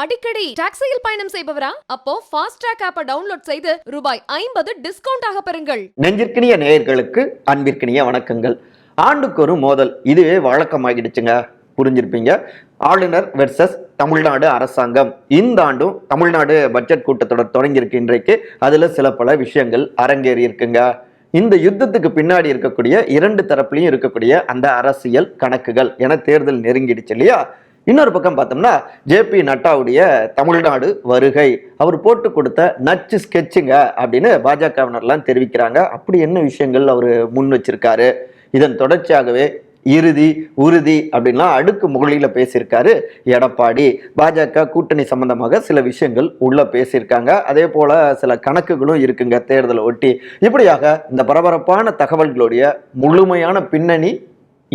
அடிக்கடி டாக்ஸியில் பயணம் செய்பவரா? அப்போ ஃபாஸ்ட் ட்ராக் ஆப்பை டவுன்லோட் செய்து ரூபாய் ஐம்பது டிஸ்கவுண்ட் ஆக பெறுங்கள். நெஞ்சிற்கினிய நேயர்களுக்கு அன்பிற்கினிய வணக்கங்கள். ஆண்டுக்கு ஒரு மோதல் இதுவே வழக்கமாகிடுச்சுங்க. புரிஞ்சிருப்பீங்க? ஆளுநர் வெர்சஸ் தமிழ்நாடு அரசாங்கம். இந்த ஆண்டும் தமிழ்நாடு பட்ஜெட் கூட்டத்தொடர் தொடங்கியிருக்கு இன்றைக்கு. அதில் சில பல விஷயங்கள் அரங்கேறி இருக்குங்க. இந்த யுத்தத்துக்கு பின்னாடி இருக்கக்கூடிய இரண்டு தரப்புலையும் இருக்கக்கூடிய அந்த அரசியல் கணக்குகள் என தேர்தல் நெருங்கிடுச்சு இல்லையா? இன்னொரு பக்கம் பார்த்தோம்னா ஜேபி நட்டாவுடைய தமிழ்நாடு வருகை. அவர் போட்டு கொடுத்த நச்சு ஸ்கெட்சுங்க அப்படின்னு பாஜகவினர்லாம் தெரிவிக்கிறாங்க. அப்படி என்ன விஷயங்கள் அவர் முன் வச்சிருக்காரு? இதன் தொடர்ச்சியாகவே இறுதி உறுதி அப்படின்லாம் அடுக்கு முகலியில் பேசியிருக்காரு எடப்பாடி. பாஜக கூட்டணி சம்பந்தமாக சில விஷயங்கள் உள்ள பேசியிருக்காங்க. அதே போல சில கணக்குகளும் இருக்குங்க தேர்தலை ஒட்டி. இப்படியாக இந்த பரபரப்பான தகவல்களுடைய முழுமையான பின்னணி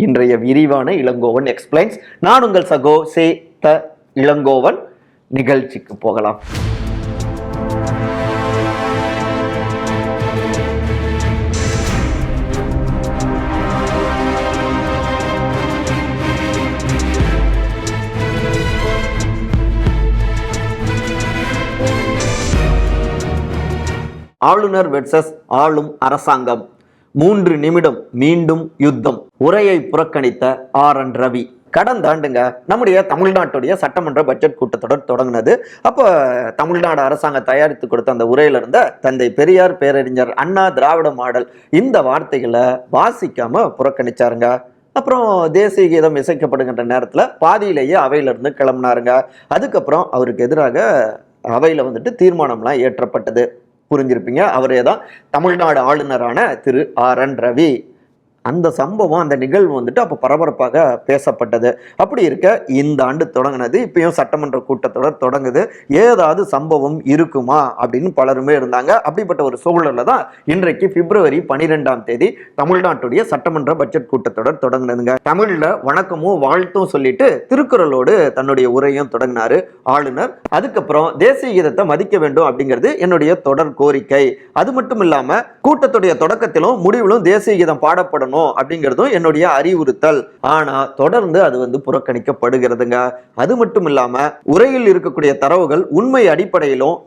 இன்றைய விரிவான இளங்கோவன் எக்ஸ்பிளைன்ஸ் நான் உங்கள் சகோ சே த இளங்கோவன். நிகழ்ச்சிக்கு போகலாம். ஆளுநர் வெர்சஸ் ஆளும் அரசாங்கம். மூன்று நிமிடம் மீண்டும் யுத்தம். உரையை புறக்கணித்த ஆர் என் ரவி. கடந்த ஆண்டுங்க நம்முடைய தமிழ்நாட்டுடைய சட்டமன்ற பட்ஜெட் கூட்டத்தொடர் தொடங்கினது. அப்போ தமிழ்நாடு அரசாங்கம் தயாரித்து கொடுத்த அந்த உரையில இருந்த தந்தை பெரியார் பேரறிஞர் அண்ணா திராவிட மாடல் இந்த வார்த்தைகளை வாசிக்காம புறக்கணிச்சாருங்க. அப்புறம் தேசிய கீதம் இசைக்கப்படுகின்ற நேரத்தில் பாதியிலேயே அவையிலிருந்து கிளம்புனாருங்க. அதுக்கப்புறம் அவருக்கு எதிராக அவையில் வந்துட்டு தீர்மானம்லாம் ஏற்றப்பட்டது. புரிஞ்சிருப்பீங்க. அவரே தான் தமிழ்நாடு ஆளுநரான திரு ஆர் என் ரவி. அந்த சம்பவம் அந்த நிகழ்வு வந்துட்டு அப்போ பரபரப்பாக பேசப்பட்டது. அப்படி இருக்க இந்த ஆண்டு தொடங்கினது இப்பயும் சட்டமன்ற கூட்டத்தொடர் தொடங்குது. ஏதாவது சம்பவம் இருக்குமா அப்படின்னு பலருமே இருந்தாங்க. அப்படிப்பட்ட ஒரு சூழல்ல தான் இன்றைக்கு பிப்ரவரி பனிரெண்டாம் தேதி தமிழ்நாட்டுடைய சட்டமன்ற பட்ஜெட் கூட்டத்தொடர் தொடங்கினதுங்க. தமிழில் வணக்கமும் வாழ்த்தும் சொல்லிட்டு திருக்குறளோடு தன்னுடைய உரையும் தொடங்கினாரு ஆளுநர். அதுக்கப்புறம் தேசிய கீதத்தை மதிக்க வேண்டும் அப்படிங்கிறது என்னுடைய தொடர் கோரிக்கை. அது மட்டும் இல்லாமல் கூட்டத்துடைய தொடக்கத்திலும் முடிவிலும் தேசிய கீதம் பாடப்படணும் அப்படிங்கிறதும் என்னுடைய அறிவுறுத்தல். ஆனா தொடர்ந்து அது வந்து புறக்கணிக்கப்படுகிறதுங்க. அது மட்டும் இல்லாம உரையில் இருக்கக்கூடிய தரவுகள் உண்மை அடிப்படையிலும்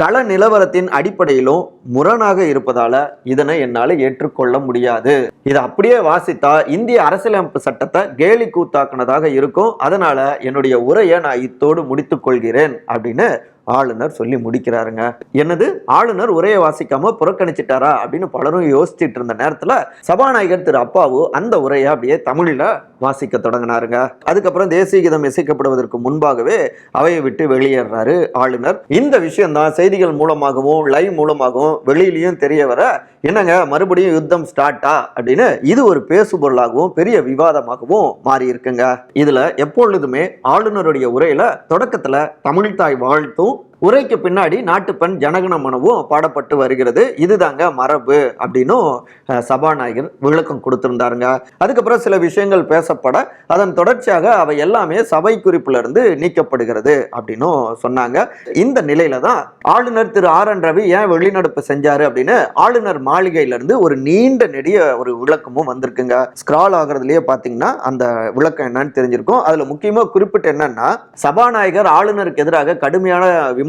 கள நிலவரத்தின் அடிப்படையிலும் முரணாக இருப்பதால இதனை என்னால் ஏற்றுக்கொள்ள முடியாது. இதை அப்படியே வாசித்தா இந்திய அரசியலமைப்பு சட்டத்தை கேலி கூத்தாக்குனதாக இருக்கும். அதனால என்னுடைய உரையை நான் இத்தோடு முடித்துக் கொள்கிறேன் அப்படின்னு ஆளுநர் சொல்லி முடிக்கிறாருங்க. என்னது? ஆளுநர் உரையை வாசிக்காம புறக்கணிச்சிட்டாரா? அப்படின்னு பலரும் யோசிச்சுட்டு இருந்த நேரத்துல சபாநாயகர் திரு அப்பாவு அந்த உரையை அப்படியே தமிழில் வாசிக்க தொடங்கினாருங்க. அதுக்கப்புறம் தேசிய கீதம் இசைக்கப்படுவதற்கு முன்பாகவே அவையை விட்டு வெளியேறாரு ஆளுநர். இந்த விஷயம் தான் செய்திகள் மூலமாகவும் லைவ் மூலமாகவும் வெளியிலையும் தெரிய வர என்னங்க மறுபடியும் யுத்தம் ஸ்டார்ட்டா அப்படின்னு இது ஒரு பேசுபொருளாகவும் பெரிய விவாதமாகவும் மாறி இருக்குங்க இதுல எப்பொழுதுமே ஆளுநருடைய உரையில தொடக்கத்துல தமிழ்தாய் வாழ்த்தும் உரைக்கு பின்னாடி நாட்டுப்பெண் ஜனகணமனவும் பாடப்பட்டு வருகிறது. இதுதாங்க மரபு அப்படின்னும் சபாநாயகர் விளக்கம் கொடுத்திருந்தாருங்க. அதுக்கப்புறம் சில விஷயங்கள் பேசப்பட அதன் தொடர்ச்சியாக அவை எல்லாமே சபை குறிப்புல இருந்து நீக்கப்படுகிறது அப்படின்னும் சொன்னாங்க. இந்த நிலையில தான் ஆளுநர் திரு ஆர் என் ரவி ஏன் வெளிநடப்பு செஞ்சாரு அப்படின்னு ஆளுநர் மாளிகையில இருந்து ஒரு நீண்ட நெடிய ஒரு விளக்கமும் வந்திருக்குங்க. ஸ்கிரால் ஆகுறதுலயே பாத்தீங்கன்னா அந்த விளக்கம் என்னன்னு தெரிஞ்சிருக்கும். அதுல முக்கியமா குறிப்பிட்டு என்னன்னா சபாநாயகர் ஆளுநருக்கு எதிராக கடுமையான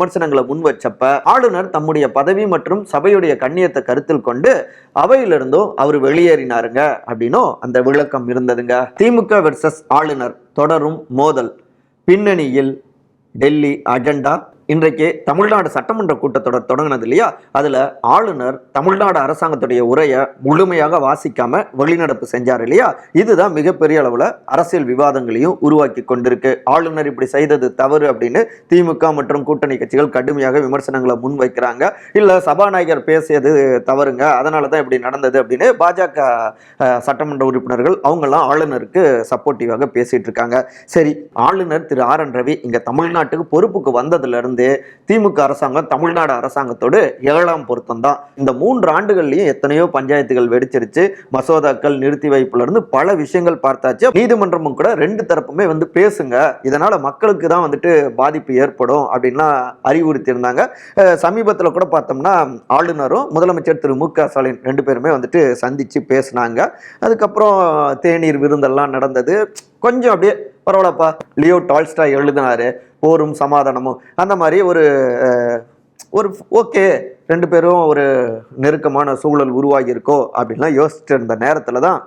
விமர்சனங்களை முன் வச்சப்ப ஆளுநர் தம்முடைய பதவி மற்றும் சபையுடைய கண்ணியத்தை கருத்தில் கொண்டு அவையிலிருந்தும் அவர் வெளியேறினாருங்க அப்படின்னும் அந்த விளக்கம் இருந்ததுங்க. திமுக வெர்சஸ் ஆளுநர் தொடரும் மோதல். பின்னணியில் டெல்லி அஜெண்டா இன்றைக்கு தமிழ்நாடு சட்டமன்ற கூட்டத்தொடர் தொடங்கினது இல்லையா? அதில் ஆளுநர் தமிழ்நாடு அரசாங்கத்துடைய உரையை முழுமையாக வாசிக்காம வெளிநடப்பு செஞ்சார் இல்லையா? இதுதான் மிகப்பெரிய அளவில் அரசியல் விவாதங்களையும் உருவாக்கி கொண்டிருக்கு. ஆளுநர் இப்படி செய்தது தவறு அப்படின்னு திமுக மற்றும் கூட்டணி கட்சிகள் கடுமையாக விமர்சனங்களை முன்வைக்கிறாங்க. இல்லை சபாநாயகர் பேசியது தவறுங்க. அதனால தான் இப்படி நடந்தது அப்படின்னு பாஜக சட்டமன்ற உறுப்பினர்கள் அவங்கெல்லாம் ஆளுநருக்கு சப்போர்ட்டிவாக பேசிட்டு இருக்காங்க. சரி ஆளுநர் திரு ஆர் என் ரவி இங்கே தமிழ்நாட்டுக்கு பொறுப்புக்கு வந்ததுலேருந்து வந்து திமுக அரசாங்கம் தமிழ்நாடு அரசாங்கத்தோடு ஏழாம் பொருத்தம் தான் இந்த மூன்று ஆண்டுகள்லயும் எத்தனையோ பஞ்சாயத்துகள் வெடிச்சிருச்சு. மசோதாக்கள் நிறுத்தி வைப்புல இருந்து பல விஷயங்கள் பார்த்தாச்சு. நீதிமன்றமும் கூட ரெண்டு தரப்புமே வந்து பேசுங்க. இதனால மக்களுக்கு தான் வந்துட்டு பாதிப்பு ஏற்படும் அப்படின்லாம் அறிவுறுத்தி இருந்தாங்க சமீபத்தில் கூட பார்த்தோம்னா ஆளுநரும் முதலமைச்சர் திரு மு க ஸ்டாலின் ரெண்டு பேருமே வந்துட்டு சந்திச்சு பேசினாங்க. அதுக்கப்புறம் தேநீர் விருந்தெல்லாம் நடந்தது. கொஞ்சம் அப்படியே பரவாயில்லப்பா லியோ டால்ஸ்டா எழுதினாரு. போரும் சமாதானமும். அந்த மாதிரி ஒரு ஒரு ஓகே ரெண்டு பேரும் ஒரு நெருக்கமான சூழல் உருவாகியிருக்கோ அப்படின்லாம் யோசிச்சுட்டு இருந்த நேரத்தில் தான்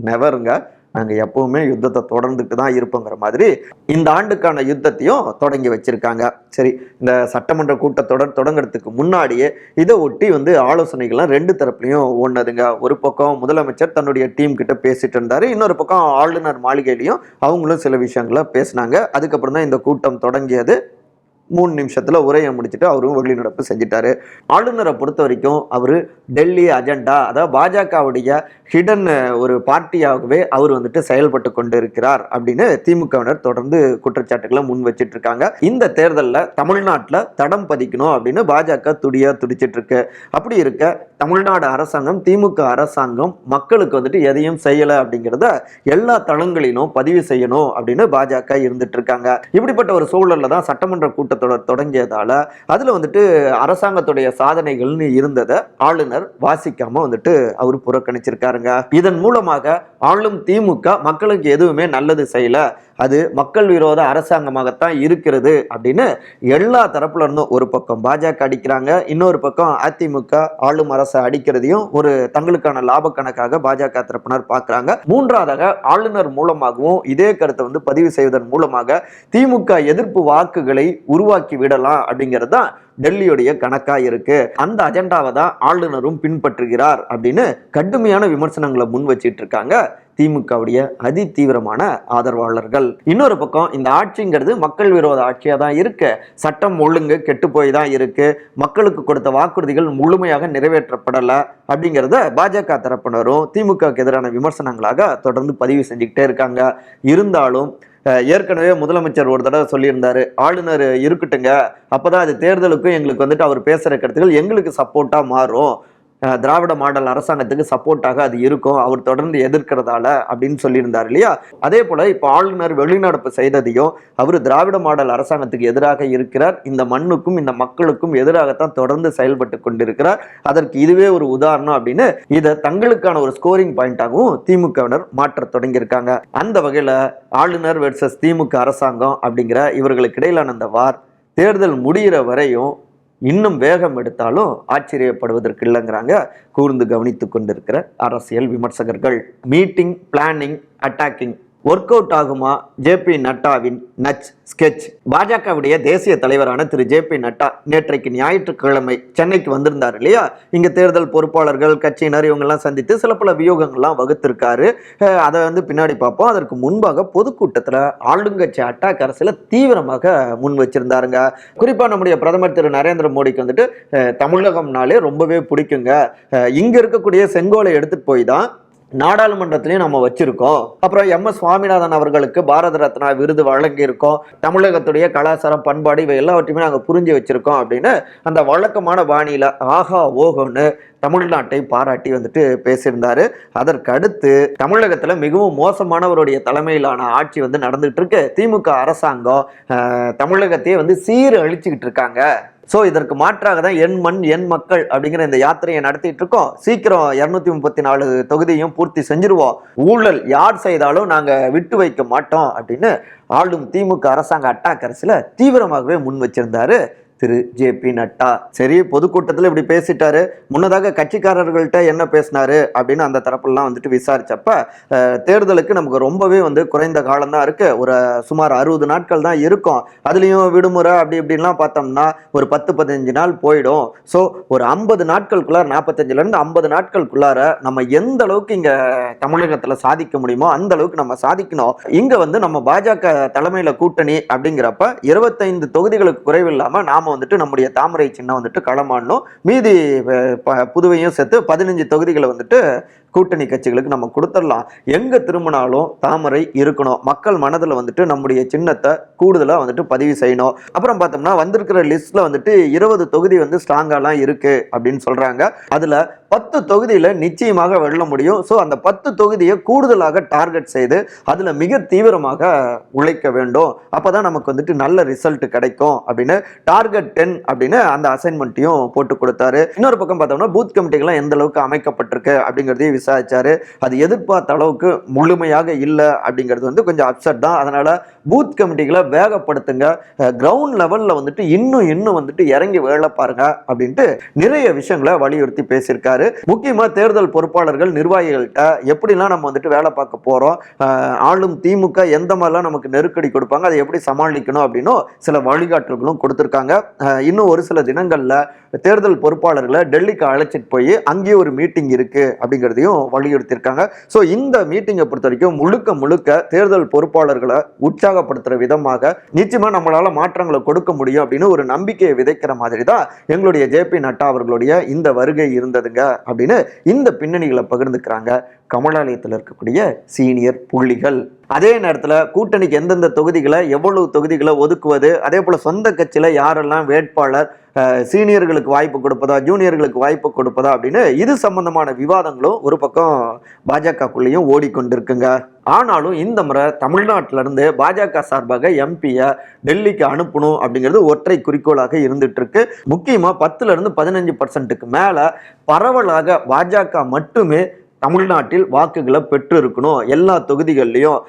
நெவருங்க நாங்கள் எப்பவுமே யுத்தத்தை தொடர்ந்துட்டு தான் இருப்போங்கிற மாதிரி இந்த ஆண்டுக்கான யுத்தத்தையும் தொடங்கி வச்சிருக்காங்க. சரி இந்த சட்டமன்ற கூட்டத்தொடர் தொடங்குறதுக்கு முன்னாடியே இதை ஒட்டி வந்து ஆலோசனைகள்லாம் ரெண்டு தரப்புலையும் ஓடுனதுங்க ஒரு பக்கம் முதலமைச்சர் தன்னுடைய டீம் கிட்ட பேசிட்டு இருந்தார் இன்னொரு பக்கம் ஆளுநர் மாளிகையிலையும் அவங்களும் சில விஷயங்களை பேசினாங்க. அதுக்கப்புறம் தான் இந்த கூட்டம் தொடங்கியது. மூணு நிமிஷத்துல உரையை முடிச்சுட்டு அவரும் வெளிநடப்பு செஞ்சிட்டாரு. ஆளுநரை பொறுத்த வரைக்கும் அவர் டெல்லி அஜெண்டா அதாவது பாஜகவுடைய ஹிடன் ஒரு பார்ட்டியாகவே அவர் வந்துட்டு செயல்பட்டு கொண்டு இருக்கிறார் அப்படின்னு திமுகவினர் தொடர்ந்து குற்றச்சாட்டுகளை முன் வச்சிட்டு இருக்காங்க இந்த தேர்தலில் தமிழ்நாட்டில் தடம் பதிக்கணும் அப்படின்னு பாஜக துடியா துடிச்சிட்டு இருக்கு அப்படி இருக்க தமிழ்நாடு அரசாங்கம் திமுக அரசாங்கம் மக்களுக்கு வந்துட்டு எதையும் செய்யலை அப்படிங்கிறத எல்லா தளங்களிலும் பதிவு செய்யணும் அப்படின்னு பாஜக இருந்துட்டு இருக்காங்க இப்படிப்பட்ட ஒரு சூழல்ல தான் சட்டமன்ற கூட்டம் கூட்டத்தொடர் தொடங்கியதால அதில் வந்துட்டு அரசாங்கத்துடைய சாதனைகள்னு இருந்ததை ஆளுநர் வாசிக்காமல் வந்துட்டு அவர் புறக்கணிச்சிருக்காருங்க. இதன் மூலமாக ஆளும் திமுக மக்களுக்கு எதுவுமே நல்லது செய்யல. அது மக்கள் விரோத அரசாங்கமாகத்தான் இருக்கிறது அப்படின்னு எல்லா தரப்புல இருந்தும் ஒரு பக்கம் பாஜக அடிக்கிறாங்க இன்னொரு பக்கம் அதிமுக ஆளும் அரசை அடிக்கிறதையும் ஒரு தங்களுக்கான லாப கணக்காக பாஜக தரப்பினர் பார்க்குறாங்க மூன்றாவதாக ஆளுநர் மூலமாகவும் இதே கருத்தை வந்து பதிவு செய்வதன் மூலமாக திமுக எதிர்ப்பு வாக்குகளை உருவாக்கி விடலாம் அப்படிங்கிறது தான் டெல்லியுடைய கணக்கா இருக்கு. அந்த அஜெண்டாவை தான் ஆளுநரும் பின்பற்றுகிறார் அப்படின்னு கடுமையான விமர்சனங்களை முன் வச்சிட்டு இருக்காங்க. திமுகவுடைய அதி தீவிரமான ஆதரவாளர்கள். இன்னொரு பக்கம் இந்த ஆட்சிங்கிறது மக்கள் விரோத ஆட்சியாக தான் இருக்கு. சட்டம் ஒழுங்கு கெட்டு போய் தான் இருக்கு. மக்களுக்கு கொடுத்த வாக்குறுதிகள் முழுமையாக நிறைவேற்றப்படலை அப்படிங்கிறத பாஜக தரப்பினரும் திமுகவுக்கு எதிரான விமர்சனங்களாக தொடர்ந்து பதிவு செஞ்சுக்கிட்டே இருக்காங்க. இருந்தாலும் ஏற்கனவே முதலமைச்சர் ஒரு தடவை சொல்லியிருந்தாரு ஆளுநர் இருக்கட்டுங்க. அப்போதான் அது தேர்தலுக்கும் எங்களுக்கு வந்துட்டு அவர் பேசுகிற கருத்துக்கள் எங்களுக்கு சப்போர்ட்டாக மாறும். திராவிட மாடல் அரசாங்கத்துக்கு சப்போர்ட்டாக அது இருக்கும். அவர் தொடர்ந்து எதிர்க்கிறதால அப்படின்னு சொல்லியிருந்தார் இல்லையா? அதே போல இப்போ ஆளுநர் வெளிநடப்பு செய்ததையும் அவர் திராவிட மாடல் அரசாங்கத்துக்கு எதிராக இருக்கிறார். இந்த மண்ணுக்கும் இந்த மக்களுக்கும் எதிராகத்தான் தொடர்ந்து செயல்பட்டு கொண்டிருக்கிறார். அதற்கு இதுவே ஒரு உதாரணம் அப்படின்னு இதை தங்களுக்கான ஒரு ஸ்கோரிங் பாயிண்டாகவும் திமுகவினர் மாற்ற தொடங்கியிருக்காங்க. அந்த வகையில் ஆளுநர் வெர்சஸ் திமுக அரசாங்கம் அப்படிங்கிற இவர்களுக்கு இடையிலான அந்த வார் தேர்தல் முடிகிற வரையும் இன்னும் வேகம் எடுத்தாலும் ஆச்சரியப்படுவதற்கு இல்லைங்கிறாங்க. கூர்ந்து கவனித்து கொண்டிருக்கிற அரசியல் விமர்சகர்கள். Meeting planning attacking work out ஆகுமா? ஜேபி நட்டாவின் நச் ஸ்கெட்ச் பாஜகவுடைய தேசிய தலைவரான திரு ஜேபி நட்டா நேற்றைக்கு ஞாயிற்றுக்கிழமை சென்னைக்கு வந்திருந்தார் இல்லையா? இங்கே தேர்தல் பொறுப்பாளர்கள் கட்சியினர் இவங்கெல்லாம் சந்தித்து சில பல வியூகங்கள்லாம் வகுத்திருக்காரு. அதை வந்து பின்னாடி பார்ப்போம். அதற்கு முன்பாக பொதுக்கூட்டத்தில் ஆளுங்கட்சி அட்டாக் அரசில் தீவிரமாக முன் வச்சிருந்தாருங்க. குறிப்பாக நம்முடைய பிரதமர் திரு நரேந்திர மோடிக்கு வந்துட்டு தமிழகம்னாலே ரொம்பவே பிடிக்குங்க. இங்கே இருக்கக்கூடிய செங்கோலை எடுத்துகிட்டு போய் தான் நாடாளுமன்றத்திலையும் நம்ம வச்சிருக்கோம். அப்புறம் எம். எஸ். சுவாமிநாதன் அவர்களுக்கு பாரத ரத்னா விருது வழங்கியிருக்கோம். தமிழகத்துடைய கலாச்சாரம் பண்பாடு இவை எல்லாவற்றையுமே நாங்கள் புரிஞ்சு வச்சிருக்கோம் அப்படின்னு அந்த வழக்கமான பாணியில் ஆஹா ஓஹோன்னு தமிழ்நாட்டை பாராட்டி வந்துட்டு பேசியிருந்தாரு. அதற்கு அடுத்து தமிழகத்தில் மிகவும் மோசமானவருடைய தலைமையிலான ஆட்சி வந்து நடந்துட்டு இருக்கு. திமுக அரசாங்கம் தமிழகத்தையே வந்து சீர் அழிச்சுக்கிட்டு இருக்காங்க. ஸோ இதற்கு மாற்றாக தான் என் மண் என் மக்கள் அப்படிங்கிற இந்த யாத்திரையை நடத்திட்டு இருக்கோம் சீக்கிரம் இரநூத்தி முப்பத்தி நாலு தொகுதியும் பூர்த்தி செஞ்சிருவோம். ஊழல் யார் செய்தாலும் நாங்கள் விட்டு வைக்க மாட்டோம் அப்படின்னு ஆளும் திமுக அரசாங்க அட்டாக் அரசுல தீவிரமாகவே முன் வச்சிருந்தாரு திரு ஜே பி நட்டா. சரி பொதுக்கூட்டத்தில் இப்படி பேசிட்டாரு. முன்னதாக கட்சிக்காரர்கள்ட்ட என்ன பேசினாரு அப்படின்னு அந்த தரப்புலாம் வந்துட்டு விசாரிச்சப்ப தேர்தலுக்கு நமக்கு ரொம்பவே வந்து குறைந்த காலம் தான் இருக்கு. ஒரு சுமார் அறுபது நாட்கள் தான் இருக்கும். அதுலேயும் விடுமுறை அப்படி இப்படின்லாம் பார்த்தோம்னா ஒரு பத்து பதினஞ்சு நாள் போயிடும். ஸோ ஒரு ஐம்பது நாட்களுக்குள்ளார நாற்பத்தஞ்சிலேருந்து ஐம்பது நாட்களுக்குள்ளார நம்ம எந்த அளவுக்கு இங்கே தமிழகத்தில் சாதிக்க முடியுமோ அந்த அளவுக்கு நம்ம சாதிக்கணும். இங்கே வந்து நம்ம பாஜக தலைமையில் கூட்டணி அப்படிங்கிறப்ப இருபத்தைந்து தொகுதிகளுக்கு குறைவில்லாமல் நாம வந்துட்டு நம்முடைய தாமரை சின்னம் வந்துட்டு களமாடணும். மீதி புதுவையும் சேர்த்து பதினஞ்சு தொகுதிகளை வந்துட்டு கூட்டணி கட்சிகளுக்கு நம்ம கொடுத்துடலாம். எங்கே திரும்பினாலும் தாமரை இருக்கணும். மக்கள் மனதில் வந்துட்டு நம்முடைய சின்னத்தை கூடுதலாக வந்துட்டு பதிவு செய்யணும். அப்புறம் பார்த்தோம்னா வந்திருக்கிற லிஸ்ட்டில் வந்துட்டு இருபது தொகுதி வந்து ஸ்ட்ராங்காலாம் இருக்குது அப்படின்னு சொல்கிறாங்க அதில் பத்து தொகுதியில் நிச்சயமாக வெல்ல முடியும். ஸோ அந்த பத்து தொகுதியை கூடுதலாக டார்கெட் செய்து அதில் மிக தீவிரமாக உழைக்க வேண்டும். அப்போ தான் நமக்கு வந்துட்டு நல்ல ரிசல்ட் கிடைக்கும் அப்படின்னு டார்கெட் டென் அப்படின்னு அந்த அசைன்மெண்ட்டையும் போட்டு கொடுத்தாரு. இன்னொரு பக்கம் பார்த்தோம்னா பூத் கமிட்டிகள்லாம் எந்த அளவுக்கு அமைக்கப்பட்டிருக்கு அப்படிங்கிறதையும் விசாரிச்சாரு. அது எதிர்பார்த்த அளவுக்கு முழுமையாக இல்லை அப்படிங்கிறது வந்து கொஞ்சம் அப்செட் தான். அதனால் பூத் கமிட்டிகளை வேகப்படுத்துங்க. கிரவுண்ட் லெவலில் வந்துட்டு இன்னும் இன்னும் வந்துட்டு இறங்கி வேலை பாருங்க அப்படின்ட்டு நிறைய விஷயங்களை வலியுறுத்தி பேசியிருக்காரு. முக்கியமா தேர்தல் பொறுப்பாளர்கள் நிர்வாகிகள்கிட்ட எப்படிலாம் நம்ம வந்துட்டு வேலை பார்க்க போறோம் ஆளும் திமுக எந்த மாதிரிலாம் நமக்கு நெருக்கடி கொடுப்பாங்க அதை எப்படி சமாளிக்கணும் அப்படின்னும் சில வழிகாட்டல்களும் கொடுத்துருக்காங்க. இன்னும் ஒரு சில தினங்கள்ல தேர்தல் பொறுப்பாளர்களை டெல்லிக்கு அழைச்சிட்டு போய் அங்கேயே ஒரு மீட்டிங் இருக்கு அப்படிங்கிறதையும் வலியுறுத்தியிருக்காங்க. ஸோ இந்த மீட்டிங்கை பொறுத்த வரைக்கும் முழுக்க முழுக்க தேர்தல் பொறுப்பாளர்களை உற்சாகப்படுத்துற விதமாக நிச்சயமா நம்மளால மாற்றங்களை கொடுக்க முடியும் அப்படின்னு ஒரு நம்பிக்கையை விதைக்கிற மாதிரி தான் எங்களுடைய ஜேபி நட்டா அவர்களுடைய இந்த வருகை இருந்ததுங்க. அப்படின்னு இந்த பின்னணிகளை பகிர்ந்துக்கிறாங்க. கமலாலயத்தில் இருக்கக்கூடிய சீனியர் புள்ளிகள். அதே நேரத்தில் கூட்டணிக்கு எந்தெந்த தொகுதிகளை எவ்வளவு தொகுதிகளை ஒதுக்குவது அதே போல் சொந்த கட்சியில் யாரெல்லாம் வேட்பாளர் சீனியர்களுக்கு வாய்ப்பு கொடுப்பதா ஜூனியர்களுக்கு வாய்ப்பு கொடுப்பதா அப்படின்னு இது சம்பந்தமான விவாதங்களும் ஒரு பக்கம் பாஜகக்குள்ளேயும் ஓடிக்கொண்டிருக்குங்க. ஆனாலும் இந்த முறை தமிழ்நாட்டிலிருந்து பாஜக சார்பாக எம்பியை டெல்லிக்கு அனுப்பணும் அப்படிங்கிறது ஒற்றை குறிக்கோளாக இருந்துட்டு இருக்கு பத்துலேருந்து பதினஞ்சு பர்சன்ட்டுக்கு மேலே பரவலாக பாஜக மட்டுமே தமிழ்நாட்டில் வாக்குகளை பெற்று இருக்கணும் எல்லா தொகுதிகள்லையும்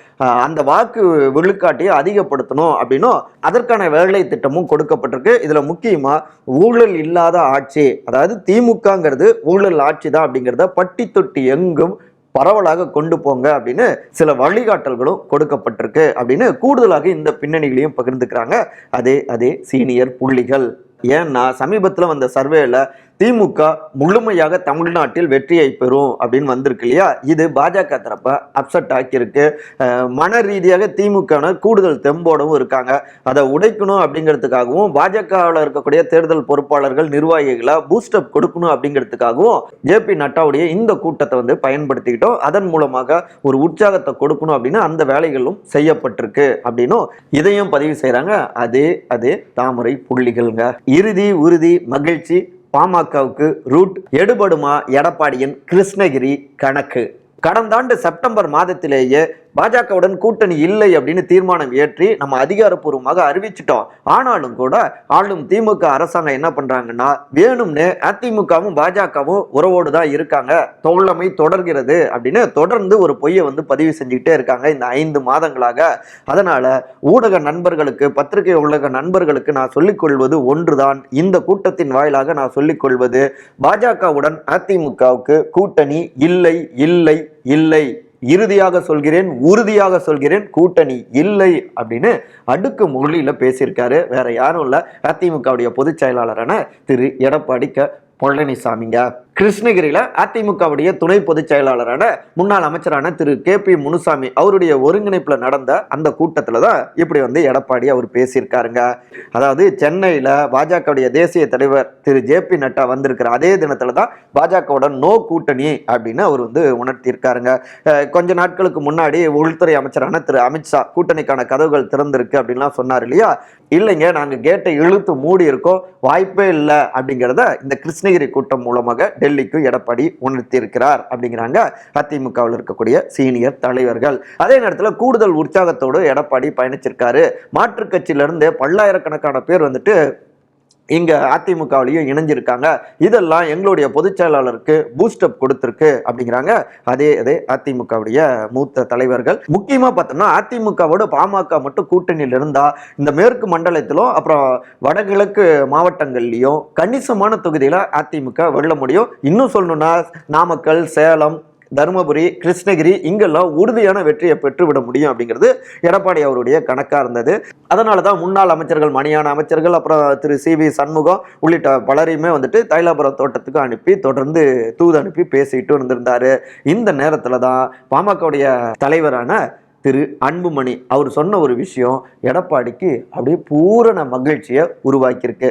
அந்த வாக்கு விழுக்காட்டையை அதிகப்படுத்தணும் அப்படின்னும் அதற்கான வேலை திட்டமும் கொடுக்கப்பட்டிருக்கு. இதில் முக்கியமாக ஊழல் இல்லாத ஆட்சி அதாவது திமுகங்கிறது ஊழல் ஆட்சி தான் அப்படிங்கிறத பட்டி தொட்டி எங்கும் பரவலாக கொண்டு போங்க அப்படின்னு சில வழிகாட்டல்களும் கொடுக்கப்பட்டிருக்கு அப்படின்னு கூடுதலாக இந்த பின்னணிகளையும் பகிர்ந்துக்கிறாங்க. அதே அதே சீனியர் புள்ளிகள். ஏன்னா சமீபத்தில் வந்த சர்வேல திமுக முழுமையாக தமிழ்நாட்டில் வெற்றியை பெறும் அப்படின்னு வந்திருக்கு இல்லையா? இது பாஜக தரப்ப அப்செட் ஆக்கியிருக்கு. மன ரீதியாக திமுக கூடுதல் தெம்போடவும் இருக்காங்க. அதை உடைக்கணும் அப்படிங்கிறதுக்காகவும் பாஜகவில் இருக்கக்கூடிய தேர்தல் பொறுப்பாளர்கள் நிர்வாகிகளை பூஸ்டப் கொடுக்கணும் அப்படிங்கிறதுக்காகவும் ஜேபி நட்டாவுடைய இந்த கூட்டத்தை வந்து பயன்படுத்திக்கிட்டோம். அதன் மூலமாக ஒரு உற்சாகத்தை கொடுக்கணும் அப்படின்னு அந்த வேலைகளும் செய்யப்பட்டிருக்கு அப்படின்னும் இதையும் பதிவு செய்கிறாங்க அதே அதே தாமரை புள்ளிகள்ங்க. இறுதி உறுதி மகிழ்ச்சி பாமகவுக்கு ரூட் எடுபடுமா எடப்பாடியின் கிருஷ்ணகிரி கணக்கு. கடந்த ஆண்டு செப்டம்பர் மாதத்திலேயே பாஜகவுடன் கூட்டணி இல்லை அப்படின்னு தீர்மானம் ஏற்றி நம்ம அதிகாரப்பூர்வமாக அறிவிச்சிட்டோம். ஆனாலும் கூட ஆளும் திமுக அரசாங்கம் என்ன பண்றாங்கன்னா வேணும்னு அதிமுகவும் பாஜகவும் உறவோடு தான் இருக்காங்க. தோழமை தொடர்கிறது அப்படின்னு தொடர்ந்து ஒரு பொய்யை வந்து பதிவு செஞ்சுக்கிட்டே இருக்காங்க இந்த ஐந்து மாதங்களாக. அதனால ஊடக நண்பர்களுக்கு பத்திரிகை உலக நண்பர்களுக்கு நான் சொல்லிக்கொள்வது ஒன்றுதான். இந்த கூட்டத்தின் வாயிலாக நான் சொல்லிக்கொள்வது பாஜகவுடன் அதிமுகவுக்கு கூட்டணி இல்லை இல்லை இல்லை. இறுதியாக சொல்கிறேன் உறுதியாக சொல்கிறேன் கூட்டணி இல்லை அப்படின்னு அடுக்கு மொழியில் பேசியிருக்காரு. வேற யாரும் இல்லை. அதிமுகவுடைய பொதுச் செயலாளரான திரு எடப்பாடி க பழனிசாமிங்க கிருஷ்ணகிரியில் அதிமுகவுடைய துணை பொதுச் செயலாளரான முன்னாள் அமைச்சரான திரு. கே. பி. முனுசாமி அவருடைய ஒருங்கிணைப்பில் நடந்த அந்த கூட்டத்தில் தான் இப்படி வந்து எடப்பாடி அவர் பேசியிருக்காருங்க. அதாவது சென்னையில் பாஜகவுடைய தேசிய தலைவர் திரு. ஜே. பி. நட்டா வந்திருக்கிற அதே தினத்தில் தான் பாஜகவுடன் நோ கூட்டணி அப்படின்னு அவர் வந்து உணர்த்தியிருக்காருங்க. கொஞ்ச நாட்களுக்கு முன்னாடி உள்துறை அமைச்சரான திரு. அமித்ஷா கூட்டணிக்கான கதவுகள் திறந்திருக்கு அப்படின்லாம் சொன்னார் இல்லையா? இல்லைங்க நாங்கள் கேட்டை இழுத்து மூடி இருக்கோம். வாய்ப்பே இல்லை அப்படிங்கிறத இந்த கிருஷ்ணகிரி கூட்டம் மூலமாக டெல்லிக்கு எடப்பாடி உணர்த்தியிருக்கிறார் அப்படிங்கிறாங்க அதிமுகவில் இருக்கக்கூடிய சீனியர் தலைவர்கள். அதே நேரத்தில் கூடுதல் உற்சாகத்தோடு எடப்பாடி பயணிச்சிருக்காரு. மாற்றுக் கட்சியிலிருந்து பல்லாயிரக்கணக்கான பேர் வந்துட்டு இங்கே அதிமுகவிலையும் இணைஞ்சிருக்காங்க. இதெல்லாம் எங்களுடைய பொதுச் செயலாளருக்கு பூஸ்டப் கொடுத்துருக்கு அப்படிங்கிறாங்க. அதே அதே அதிமுகவுடைய மூத்த தலைவர்கள். முக்கியமாக பார்த்தோம்னா அதிமுகவோட பாமக மட்டும் கூட்டணியில் இருந்தால் இந்த மேற்கு மண்டலத்திலும் அப்புறம் வடகிழக்கு மாவட்டங்கள்லையும் கணிசமான தொகுதியில் அதிமுக வெல்ல முடியும். இன்னும் சொல்லணும்னா நாமக்கல் சேலம் தருமபுரி கிருஷ்ணகிரி இங்கெல்லாம் உறுதியான வெற்றியை பெற்றுவிட முடியும் அப்படிங்கிறது எடப்பாடி அவருடைய கணக்காக இருந்தது. அதனால தான் முன்னாள் அமைச்சர்கள் மணியான அமைச்சர்கள் அப்புறம் திரு சி வி சண்முகம் உள்ளிட்ட பலரையுமே வந்துட்டு தைலாபுரம் தோட்டத்துக்கு அனுப்பி தொடர்ந்து தூது அனுப்பி பேசிட்டு இருந்திருந்தாரு. இந்த நேரத்தில் தான் பாமகவுடைய தலைவரான திரு அன்புமணி அவர் சொன்ன ஒரு விஷயம் எடப்பாடிக்கு அப்படியே பூரண மகிழ்ச்சியை உருவாக்கியிருக்கு.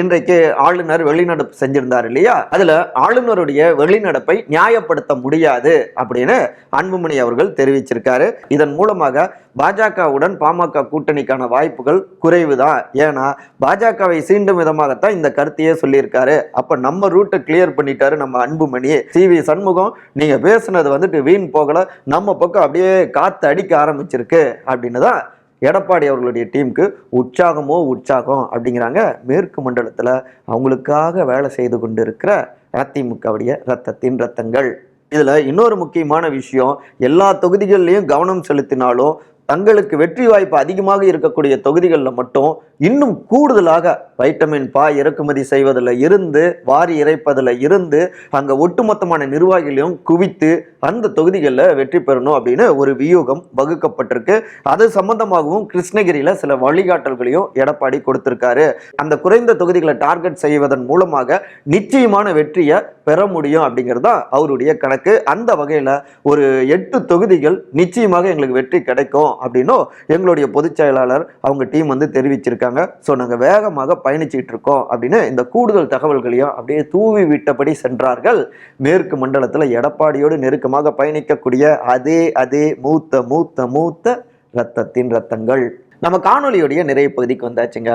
இன்றைக்கு ஆளுநர் வெளிநடப்பு செஞ்சிருந்தார் இல்லையா? அதில் ஆளுநருடைய வெளிநடப்பை நியாயப்படுத்த முடியாது அப்படின்னு அன்புமணி அவர்கள் தெரிவிச்சிருக்காரு. இதன் மூலமாக பாஜகவுடன் பாமக கூட்டணிக்கான வாய்ப்புகள் குறைவுதான். ஏன்னா பாஜகவை சீண்டும் விதமாகத்தான் இந்த கருத்தையே சொல்லியிருக்காரு. அப்ப நம்ம ரூட்டை கிளியர் பண்ணிட்டாரு நம்ம அன்புமணி. சி வி சண்முகம் நீங்க பேசுனது வந்துட்டு வீண் போகல. நம்ம பக்கம் அப்படியே காத்து அடிக்க ஆரம்பிச்சிருக்கு அப்படின்னு தான் எடப்பாடி அவர்களுடைய டீமுக்கு உற்சாகமோ உற்சாகம் அப்படிங்கிறாங்க மேற்கு மண்டலத்தில் அவங்களுக்காக வேலை செய்து கொண்டு இருக்கிற அதிமுகவுடைய ரத்தத்தின் ரத்தங்கள். இதில் இன்னொரு முக்கியமான விஷயம் எல்லா தொகுதிகள்லையும் கவனம் செலுத்தினாலும் தங்களுக்கு வெற்றி வாய்ப்பு அதிகமாக இருக்கக்கூடிய தொகுதிகளில் மட்டும் இன்னும் கூடுதலாக வைட்டமின் பா இறக்குமதி செய்வதில் இருந்து வாரி இறைப்பதில் இருந்து அங்கே ஒட்டுமொத்தமான நிர்வாகிகளையும் குவித்து அந்த தொகுதிகளில் வெற்றி பெறணும் அப்படின்னு ஒரு வியூகம் வகுக்கப்பட்டிருக்கு. அது சம்பந்தமாகவும் கிருஷ்ணகிரியில் சில வழிகாட்டல்களையும் எடப்பாடி கொடுத்திருக்காரு. அந்த குறைந்த தொகுதிகளை டார்கெட் செய்வதன் மூலமாக நிச்சயமான வெற்றியை பெற முடியும் அப்படிங்கிறது தான் அவருடைய கணக்கு. அந்த வகையில் ஒரு எட்டு தொகுதிகள் நிச்சயமாக எங்களுக்கு வெற்றி கிடைக்கும் அப்படின்னும் எங்களுடைய பொதுச் செயலாளர் அவங்க டீம் வந்து தெரிவிச்சிருக்காங்க. ஸோ நாங்கள் வேகமாக பயணிச்சுட்டு இருக்கோம் அப்படின்னு இந்த கூடுதல் தகவல்களையும் அப்படியே தூவி விட்டபடி சென்றார்கள். மேற்கு மண்டலத்தில் எடப்பாடியோடு நெருக்கமாக பயணிக்கக்கூடிய அதே அதே மூத்த மூத்த மூத்த ரத்தத்தின் ரத்தங்கள் நம்ம காணொலியுடைய நிறைய பகுதிக்கு வந்தாச்சுங்க.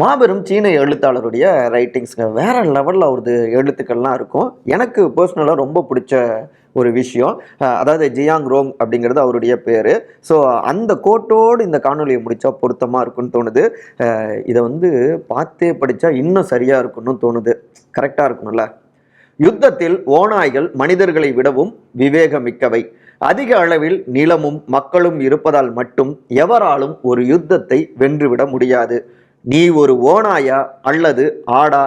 மாபெரும் சீன எழுத்தாளருடைய ரைட்டிங்ஸுங்க வேற லெவலில் அவரது எழுத்துக்கள்லாம் இருக்கும். எனக்கு பர்சனலாக ரொம்ப பிடிச்ச ஒரு விஷயம். அதாவது ஜியாங் ரோங் அப்படிங்கிறது அவருடைய பேர். ஸோ அந்த கோட்டோடு இந்த காணொலியை முடித்தா பொருத்தமாக இருக்கும்னு தோணுது. இதை வந்து பார்த்தே படித்தா இன்னும் சரியாக இருக்கும்னு தோணுது. கரெக்டாக இருக்கணும்ல யுத்தத்தில் ஓநாய்கள் மனிதர்களை விடவும் விவேகமிக்கவை. அதிக அளவில் நிலமும் மக்களும் இருப்பதால் மட்டும் எவராலும் ஒரு யுத்தத்தை வென்றுவிட முடியாது. நீ ஒரு ஓநாயா அல்லது ஆடா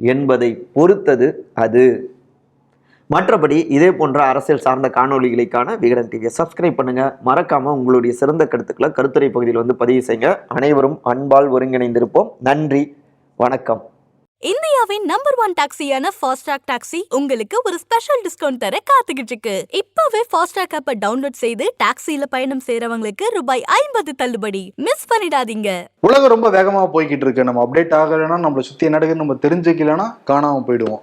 என்பதை பொறுத்தது அது. மற்றபடி இதே போன்ற அரசியல் சார்ந்த காணொளிகளுக்கான விகடன் டிவியை சப்ஸ்கிரைப் பண்ணுங்க. மறக்காம உங்களுடைய சிறந்த கருத்துக்களை கருத்துரை பகுதியில் வந்து பதிவு செய்யுங்க. அனைவரும் அன்பால் ஒருங்கிணைந்திருப்போம். நன்றி. வணக்கம். இந்தியாவின் நம்பர் ஒன் டாக்ஸியான ஃபாஸ்ட்ராக் டாக்ஸி உங்களுக்கு ஒரு ஸ்பெஷல் டிஸ்கவுண்ட் தர காத்துக்கிட்டு இருக்கு இப்பவே ஃபாஸ்ட்ராக் ஆப்பை டவுன்லோட் செய்து டாக்ஸில பயணம் செய்றவங்களுக்கு ரூபாய் ஐம்பது தள்ளுபடி. மிஸ் பண்ணிடாதீங்க. உலகம் ரொம்ப வேகமாக போய்கிட்டு இருக்கு நம்ம அப்டேட் ஆகலைன்னா நம்மளை சுற்றி என்ன நடக்குதுன்னு நம்ம தெரிஞ்சுக்கலைன்னா காணாமல் போயிடுவோம்.